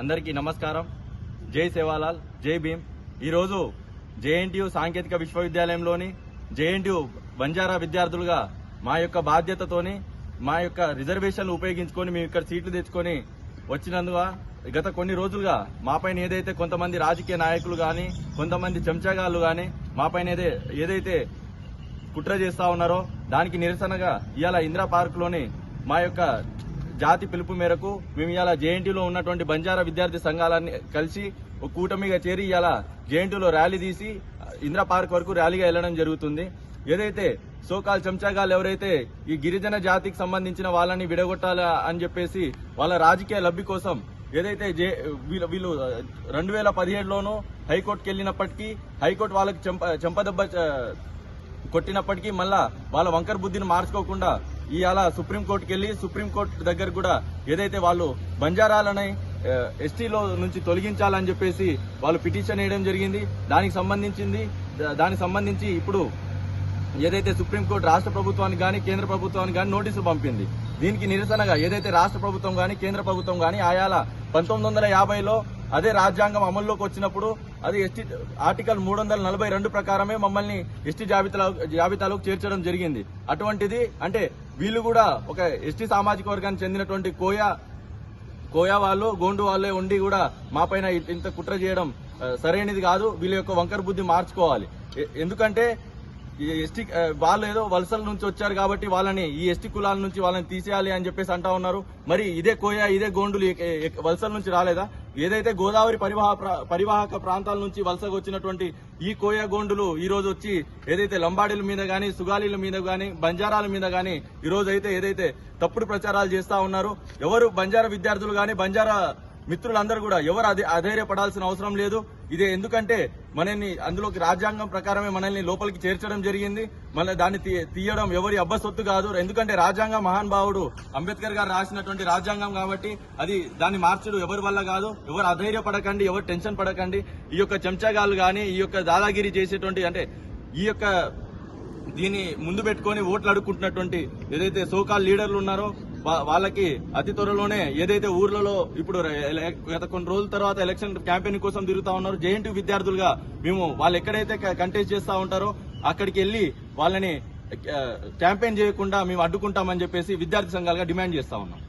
అందరికీ నమస్కారం. జై సేవాలాల్ జై భీమ్. ఈరోజు జేఎన్టీయు సాంకేతిక విశ్వవిద్యాలయంలోని జేఎన్టీయు బంజారా విద్యార్థులుగా మా యొక్క బాధ్యతతోని మా యొక్క రిజర్వేషన్లు ఉపయోగించుకొని మేము ఇక్కడ సీట్లు తెచ్చుకొని వచ్చినందున గత కొన్ని రోజులుగా మాపైన ఏదైతే కొంతమంది రాజకీయ నాయకులు కానీ కొంతమంది చెంచగాళ్ళు కానీ మాపైన ఏదైతే కుట్ర చేస్తా ఉన్నారో దానికి నిరసనగా ఇవాళ ఇందిరా పార్క్లోని మా యొక్క జాతి పిలుపు మేరకు మేము ఇవాళ జేఎన్టీలో ఉన్నటువంటి బంజారా విద్యార్థి సంఘాలన్నీ కలిసి కూటమిగా చేరి ఇవాళ జేఎన్టీలో ర్యాలీ తీసి ఇందిరా పార్క్ వరకు ర్యాలీగా వెళ్ళడం జరుగుతుంది. ఏదైతే సోకాల్ చెంచాగాలు ఎవరైతే ఈ గిరిజన జాతికి సంబంధించిన వాళ్ళని విడగొట్టాలా అని చెప్పేసి వాళ్ళ రాజకీయ లబ్ధి కోసం ఏదైతే జే వీళ్ళు వీళ్ళు రెండు వేల పదిహేడులోనూ హైకోర్టుకి వెళ్ళినప్పటికీ హైకోర్టు వాళ్ళకి చెంప చెంపదెబ్బ కొట్టినప్పటికీ మళ్ళా వాళ్ళ వంకర బుద్ధిని మార్చుకోకుండా ఇవాళ సుప్రీంకోర్టుకి వెళ్ళి సుప్రీంకోర్టు దగ్గర కూడా ఏదైతే వాళ్ళు బంజారాలని ఎస్టీలో నుంచి తొలగించాలని చెప్పేసి వాళ్ళు పిటిషన్ వేయడం జరిగింది. దానికి సంబంధించింది దా- దానికి సంబంధించి ఇప్పుడు ఏదైతే సుప్రీంకోర్టు రాష్ట్ర ప్రభుత్వానికి కానీ కేంద్ర ప్రభుత్వానికి కానీ నోటీసులు పంపింది. దీనికి నిరసనగా ఏదైతే రాష్ట్ర ప్రభుత్వం కానీ కేంద్ర ప్రభుత్వం కానీ ఆయాల పంతొమ్మిది వందల యాభైలో అదే రాజ్యాంగం అమల్లోకి వచ్చినప్పుడు అది ఎస్టీ ఆర్టికల్ మూడు వందల నలభై రెండు ప్రకారమే మమ్మల్ని ఎస్టీ జాబితాలో జాబితాలోకి చేర్చడం జరిగింది. అటువంటిది అంటే వీళ్ళు కూడా ఒక ఎస్టీ సామాజిక వర్గానికి చెందినటువంటి కోయా కోయా వాళ్ళు గోండు వాళ్ళే ఉండి కూడా మాపైన ఇంత కుట్ర చేయడం సరైనది కాదు. వీళ్ళ యొక్క వంకర బుద్ధి మార్చుకోవాలి. ఎందుకంటే ఈ ఎస్టీ వాళ్ళు ఏదో వలసల నుంచి వచ్చారు కాబట్టి వాళ్ళని ఈ ఎస్టీ కులాల నుంచి వాళ్ళని తీసేయాలి అని చెప్పేసి అంటా ఉన్నారు. మరి ఇదే కోయా ఇదే గోండులు వలసల నుంచి రాలేదా? ఏదైతే గోదావరి పరివాహ పరివాహక ప్రాంతాల నుంచి వలసకు వచ్చినటువంటి ఈ కోయా గోండులు ఈ రోజు వచ్చి ఏదైతే లంబాడీల మీద గానీ సుగాలీల మీద గానీ బంజారాల మీద గానీ ఈ రోజు అయితే ఏదైతే తప్పుడు ప్రచారాలు చేస్తా ఉన్నారు ఎవరు బంజారా విద్యార్థులు గానీ బంజారా మిత్రులందరూ కూడా ఎవరు అధై అధైర్యపడాల్సిన అవసరం లేదు. ఇదే ఎందుకంటే మనల్ని అందులోకి రాజ్యాంగం ప్రకారమే మనల్ని లోపలికి చేర్చడం జరిగింది. మన దాన్ని తీయడం ఎవరి అబ్బసొత్తు కాదు. ఎందుకంటే రాజ్యాంగ మహానుభావుడు అంబేద్కర్ గారు రాసినటువంటి రాజ్యాంగం కాబట్టి అది దాన్ని మార్చడం ఎవరి వల్ల కాదు. ఎవరు అధైర్యపడకండి ఎవరు టెన్షన్ పడకండి. ఈ యొక్క చెంచాగాళ్ళు కానీ ఈ యొక్క దాదాగిరి చేసేటువంటి అంటే ఈ యొక్క దీన్ని ముందు పెట్టుకొని ఓట్లు అడుక్కుంటున్నటువంటి ఏదైతే సోకాల్ లీడర్లు ఉన్నారో వాళ్ళకి అతి త్వరలోనే ఏదైతే ఊర్లలో ఇప్పుడు గత కొన్ని రోజుల తర్వాత ఎలక్షన్ క్యాంపెయిన్ కోసం తిరుగుతా ఉన్నారు జేఎన్టీ విద్యార్థులుగా మేము వాళ్ళు ఎక్కడైతే కంటెస్ట్ చేస్తా ఉంటారో అక్కడికి వెళ్ళి వాళ్ళని క్యాంపెయిన్ చేయకుండా మేము అడ్డుకుంటామని చెప్పేసి విద్యార్థి సంఘాలుగా డిమాండ్ చేస్తా ఉన్నాం.